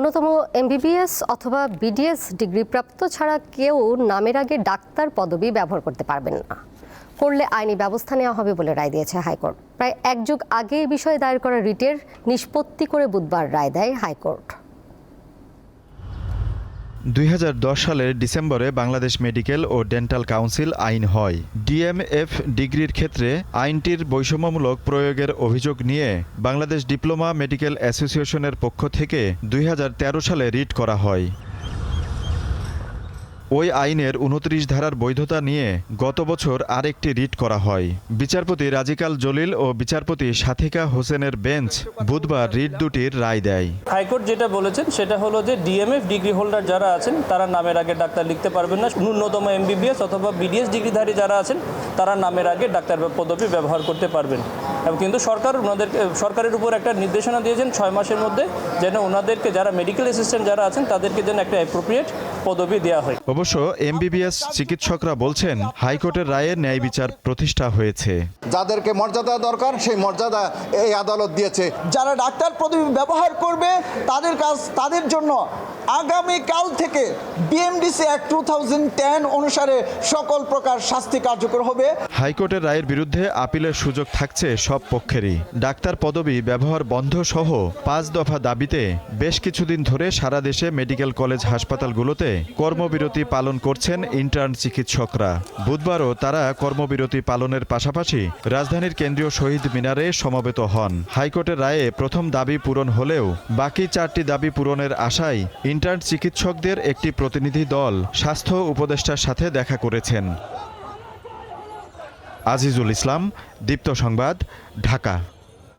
ন্যূনতম এমবিবিএস অথবা বিডিএস ডিগ্রিপ্রাপ্ত ছাড়া কেউ নামের আগে ডাক্তার পদবি ব্যবহার করতে পারবেন না। করলে আইনি ব্যবস্থা নেওয়া হবে বলে রায় দিয়েছে হাইকোর্ট। প্রায় এক যুগ আগে এই বিষয়ে দায়ের করা রিটের নিষ্পত্তি করে বুধবার রায় দেয় হাইকোর্ট। দুই হাজার দশ সালের ডিসেম্বরে বাংলাদেশ মেডিকেল ও ডেন্টাল কাউন্সিল আইন হয়। ডিএমএফ ডিগ্রির ক্ষেত্রে আইনটির বৈষম্যমূলক প্রয়োগের অভিযোগ নিয়ে বাংলাদেশ ডিপ্লোমা মেডিকেল অ্যাসোসিয়েশনের পক্ষ থেকে দুই হাজার তেরো সালে রিট করা হয়। ওই আইনের উনত্রিশ ধারার বৈধতা নিয়ে গত বছর আরেকটি রিট করা হয়। বিচারপতি রাজিকাল জলিল ও বিচারপতি সাথিকা হোসেনের বেঞ্চ বুধবার রিট দুটির রায় দেয়। হাইকোর্ট যেটা বলেছেন সেটা হলো যে ডিএমএফ ডিগ্রি হোল্ডার যারা আছেন তারা নামের আগে ডাক্তার লিখতে পারবেন না। ন্যূনতম এমবিবিএস অথবা বিডিএস ডিগ্রিধারী যারা আছেন তারা নামের আগে ডাক্তার পদবি ব্যবহার করতে পারবেন। এবং কিন্তু সরকার ওনাদেরকে সরকারের উপর একটা নির্দেশনা দিয়েছেন ছয় মাসের মধ্যে যেন ওনাদেরকে যারা মেডিকেল অ্যাসিস্ট্যান্ট যারা আছেন তাদেরকে যেন একটা অ্যাপ্রোপ্রিয়েট পদবি দেওয়া হয়। অবশ্য এমবিবিএস চিকিৎসকরা বলছেন, হাইকোর্টের রায়ে ন্যায় বিচার প্রতিষ্ঠা হয়েছে। যাদেরকে মর্যাদা দরকার, সেই মর্যাদা এই আদালত দিয়েছে। যারা ডাক্তার প্রতি ব্যবহার করবে, তাদের কাজ, তাদের জন্য আগামী কাল থেকে BMDC act two thousand ten অনুসারে সকল প্রকার শাস্তি কার্যকর হবে। হাইকোর্টের রায়ের বিরুদ্ধে আপিলের সুযোগ থাকছে সব পক্ষেরই। ডাক্তার পদবি ব্যবহার বন্ধ সহ পাঁচ দফা দাবিতে বেশ কিছুদিন ধরে সারা দেশে মেডিকেল কলেজ হাসপাতালগুলোতে কর্মবিরতি পালন করছেন ইন্টার্ন চিকিৎসকরা। বুধবারও তারা কর্মবিরতি পালনের পাশাপাশি রাজধানীর কেন্দ্রীয় শহীদ মিনারে সমবেত হন। হাইকোর্টের রায়ে প্রথম দাবি পূরণ হলেও বাকি চারটি দাবি পূরণের আশায় ইন্টার্ন চিকিৎসকদের একটি প্রতিনিধি দল স্বাস্থ্য উপদেষ্টার সাথে দেখা করেছেন। আজিজুল ইসলাম, দীপ্ত সংবাদ, ঢাকা।